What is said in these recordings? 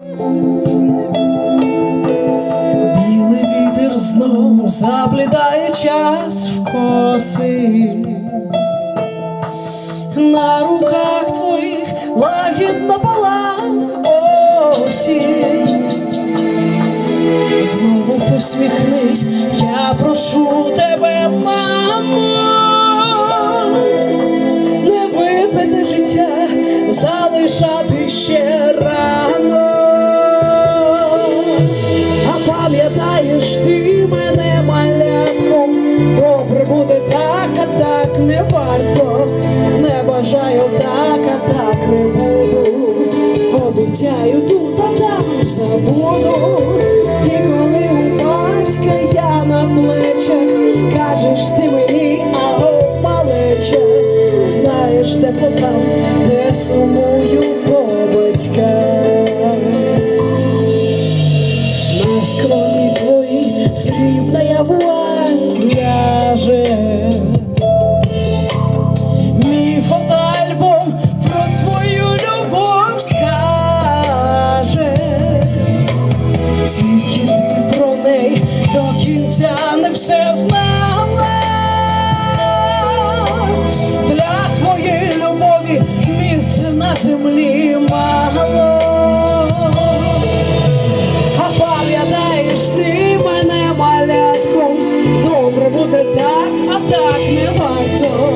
Білий вітер знов заплітає час в коси. На руках твоїх лагідна пала осінь. Знову посміхнись, я прошу тебе, мамо, Не так, а так не буду. Обіцяю тут, а там забуду. І коли у батька я на плечах, кажеш ти мені, аго, опалече, знаєш, де там, де сумую землі мало. А пам'ятаєш ти мене малятком, добре буде так, а так не варто.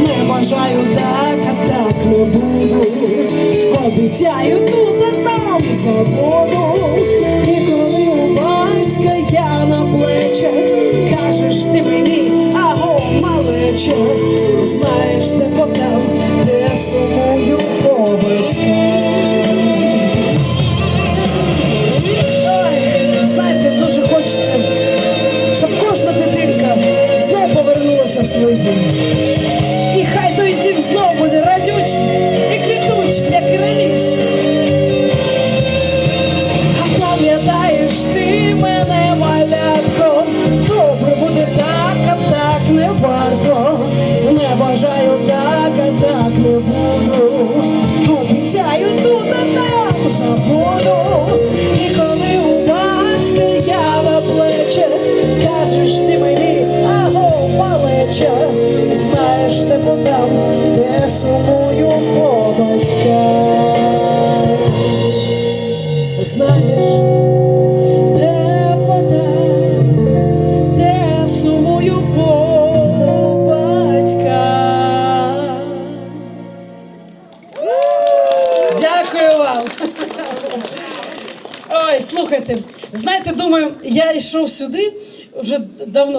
Не бажаю так, а так не буду. Обіцяю тут, а там забуду. І коли у батька я на плечах, кажеш ти мені, аго, малече, знаєш, де потам, де сумую свій дім. І хай той дім знов буде радюч і квітуч, як раніше. А пам'ятаєш ти мене, малятко, добре буде так, а так не варто. Не бажаю так, а так не буду. Обіцяю тут, а там забуду. Знаєш, де де сумую по. Дякую вам. Ой, слухайте, знаєте, думаю, я йшов сюди вже давно.